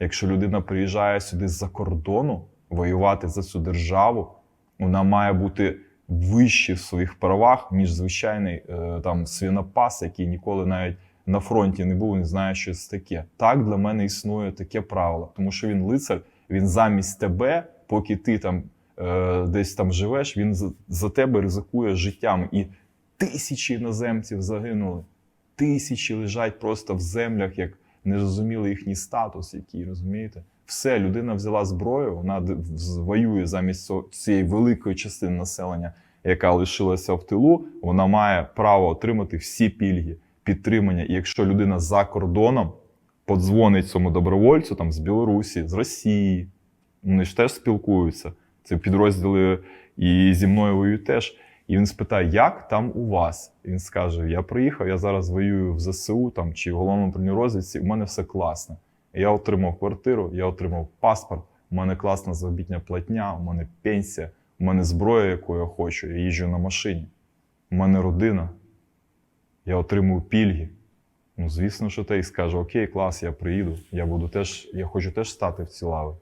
Якщо людина приїжджає сюди з-за кордону воювати за цю державу, вона має бути вище в своїх правах, ніж звичайний е, там свинопас, який ніколи навіть на фронті не був, не знає, що це таке. Так для мене існує таке правило, тому що він лицар, він замість тебе, поки ти там е, десь там живеш, він за, тебе ризикує життям. І тисячі іноземців загинули. Тисячі лежать просто в землях, як не зрозуміли їхній статус, який розумієте. Все, людина взяла зброю, вона воює замість цієї великої частини населення, яка лишилася в тилу. Вона має право отримати всі пільги, підтримання. І якщо людина за кордоном подзвонить цьому добровольцю там з Білорусі, з Росії, вони ж теж спілкуються. Це підрозділи і зі мною воюють теж. І він спитає, як там у вас? І він скаже: Я приїхав, я зараз воюю в ЗСУ там чи в головному розвідці, у мене все класно. Я отримав квартиру, я отримав паспорт, у мене класна заробітня платня, у мене пенсія, у мене зброя, яку я хочу, я їжджу на машині, у мене родина, я отримую пільги. Ну, звісно, що той скаже: Окей, клас, я приїду, я буду теж, я хочу теж стати в ці лави.